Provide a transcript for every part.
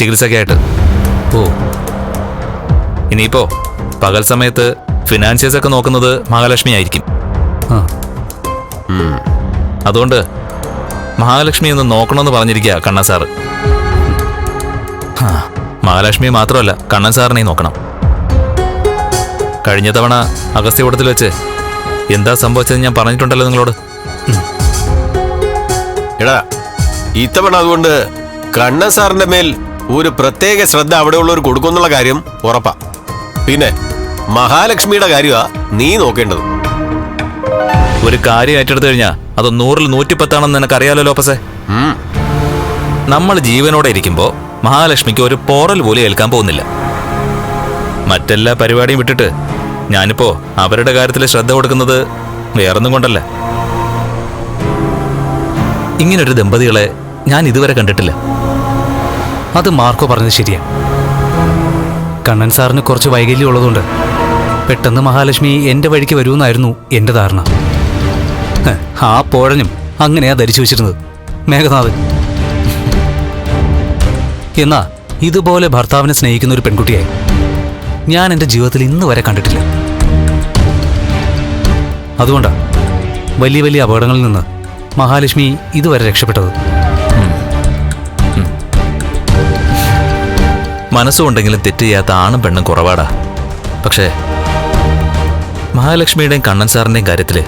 ചികിത്സയ്ക്കായിട്ട് ഓ. ഇനിയിപ്പോ പകൽ സമയത്ത് ഫിനാൻഷ്യൽസ് ഒക്കെ നോക്കുന്നത് മഹാലക്ഷ്മി ആയിരിക്കും. ആ. അതുകൊണ്ട് മഹാലക്ഷ്മി ഒന്ന് നോക്കണമെന്ന് പറഞ്ഞിരിക്കുക കണ്ണൻ സാറ്. മഹാലക്ഷ്മി മാത്രമല്ല കണ്ണൻ സാറിനെയും നോക്കണം. കഴിഞ്ഞ തവണ അഗസ്ത്യകൂടത്തിൽ വെച്ച് എന്താ സംഭവിച്ചത് ഞാൻ പറഞ്ഞിട്ടുണ്ടല്ലോ നിങ്ങളോട്. എടാ ഇത്തവണ അതുകൊണ്ട് കണ്ണൻ സാറിന്റെ മേൽ ഒരു പ്രത്യേക ശ്രദ്ധ അവിടെയുള്ളവർ കൊടുക്കുന്നുള്ള കാര്യം ഉറപ്പാ. പിന്നെ മഹാലക്ഷ്മിയുടെ കാര്യമാ നീ നോക്കേണ്ടത്. ഒരു കാര്യം ഏറ്റെടുത്തു കഴിഞ്ഞാൽ അത് നൂറിൽ നൂറ്റിപ്പത്താണെന്ന് നിനക്കറിയാലോ ലോപ്പസെ. നമ്മൾ ജീവനോടെ ഇരിക്കുമ്പോൾ മഹാലക്ഷ്മിക്ക് ഒരു പോറൽ പോലും ഏൽക്കാൻ പോകുന്നില്ല. മറ്റെല്ലാ പരിപാടിയും വിട്ടിട്ട് ഞാനിപ്പോ അവരുടെ കാര്യത്തിൽ ശ്രദ്ധ കൊടുക്കുന്നത് വേറൊന്നും കൊണ്ടല്ല. ഇങ്ങനൊരു ദമ്പതികളെ ഞാൻ ഇതുവരെ കണ്ടിട്ടില്ല. അത് മാർക്കോ പറഞ്ഞത് ശരിയാ. കണ്ണൻ സാറിന് കുറച്ച് വൈകല്യം ഉള്ളതുകൊണ്ട് പെട്ടെന്ന് മഹാലക്ഷ്മി എന്റെ വഴിക്ക് വരുമെന്നായിരുന്നു എന്റെ ധാരണ. ആ പോഴഞ്ഞും അങ്ങനെയാ ധരിച്ചു വെച്ചിരുന്നത്. മേഘനാഥൻ. എന്നാ ഇതുപോലെ ഭർത്താവിനെ സ്നേഹിക്കുന്ന ഒരു പെൺകുട്ടിയെ ഞാൻ എന്റെ ജീവിതത്തിൽ ഇന്ന് വരെ കണ്ടിട്ടില്ല. അതുകൊണ്ടാ വലിയ വലിയ അപകടങ്ങളിൽ നിന്ന് മഹാലക്ഷ്മി ഇതുവരെ രക്ഷപ്പെട്ടത്. മനസ്സുകൊണ്ടെങ്കിലും തെറ്റ് ചെയ്യാത്ത ആണും പെണ്ണും കുറവാടാ. പക്ഷേ മഹാലക്ഷ്മിയുടെയും കണ്ണൻ സാറിന്റെയും കാര്യത്തിൽ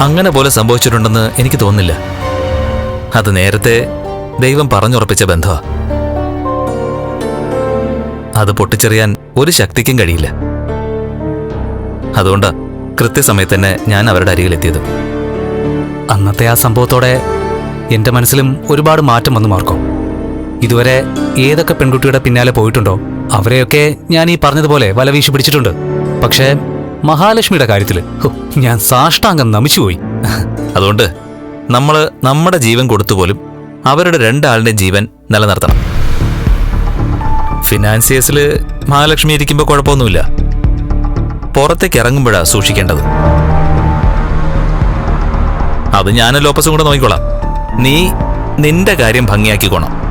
അങ്ങനെ പോലെ സംഭവിച്ചിട്ടുണ്ടെന്ന് എനിക്ക് തോന്നുന്നില്ല. അത് നേരത്തെ ദൈവം പറഞ്ഞുറപ്പിച്ച ബന്ധമാ അത് പൊട്ടിച്ചെറിയാൻ ഒരു ശക്തിക്കും കഴിയില്ല. അതുകൊണ്ട് കൃത്യസമയത്ത് തന്നെ ഞാൻ അവരുടെ അരികിലെത്തിയത്. അന്നത്തെ ആ സംഭവത്തോടെ എന്റെ മനസ്സിലും ഒരുപാട് മാറ്റം വന്നു മാർക്കോ. ഇതുവരെ ഏതൊക്കെ പെൺകുട്ടിയുടെ പിന്നാലെ പോയിട്ടുണ്ടോ? അവരെയൊക്കെ ഞാൻ ഈ പറഞ്ഞതുപോലെ വല വീശി പിടിച്ചിട്ടുണ്ട്. പക്ഷേ മഹാലക്ഷ്മിയുടെ കാര്യത്തിൽ ഞാൻ സാഷ്ടാംഗം നമിച്ചുപോയി. അതുകൊണ്ട് നമ്മൾ നമ്മുടെ ജീവൻ കൊടുത്തുപോലും അവരുടെ രണ്ടാളുടെയും ജീവൻ നിലനിർത്തണം. ഫിനാൻസിയേഴ്സിൽ മഹാലക്ഷ്മി ഇരിക്കുമ്പോൾ കുഴപ്പമൊന്നുമില്ല. പുറത്തേക്ക് ഇറങ്ങുമ്പോഴാ സൂക്ഷിക്കേണ്ടത്. അത് ഞാനും ലോപ്പസും കൂടെ നോക്കിക്കോളാം. നീ നിന്റെ കാര്യം ഭംഗിയാക്കിക്കോണം.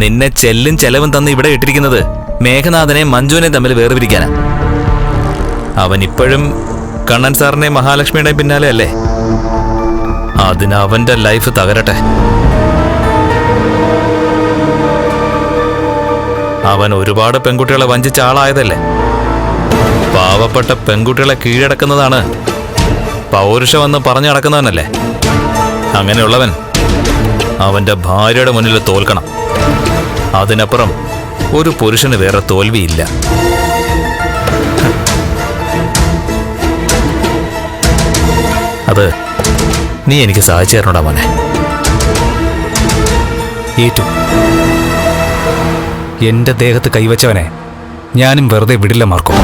നിന്നെ ചെല്ലും ചെലവും തന്ന് ഇവിടെ ഇട്ടിരിക്കുന്നത് മേഘനാഥനെ മഞ്ജുവിനെ തമ്മിൽ വേർപിരിക്കാനാ. അവൻ ഇപ്പോഴും കണ്ണൻ സാറിനെ മഹാലക്ഷ്മിയുടെ പിന്നാലെ അല്ലേ? അതിന് അവന്റെ ലൈഫ് തകരട്ടെ. അവൻ ഒരുപാട് പെൺകുട്ടികളെ വഞ്ചിച്ച ആളായതല്ലേ? പാവപ്പെട്ട പെൺകുട്ടികളെ കീഴടക്കുന്നതാണ് പൗരുഷമെന്ന് പറഞ്ഞു നടക്കുന്നവനല്ലേ? അങ്ങനെയുള്ളവൻ അവന്റെ ഭാര്യയുടെ മുന്നിൽ തോൽക്കണം. അതിനപ്പുറം ഒരു പുരുഷന് വേറെ തോൽവിയില്ല. അത് നീ എനിക്ക് സഹായിച്ചു തരണോടാ മോനെ. ഏറ്റു. എന്റെ ദേഹത്ത് കൈവച്ചവനെ ഞാനും വെറുതെ വിടില്ല മാർക്കോ.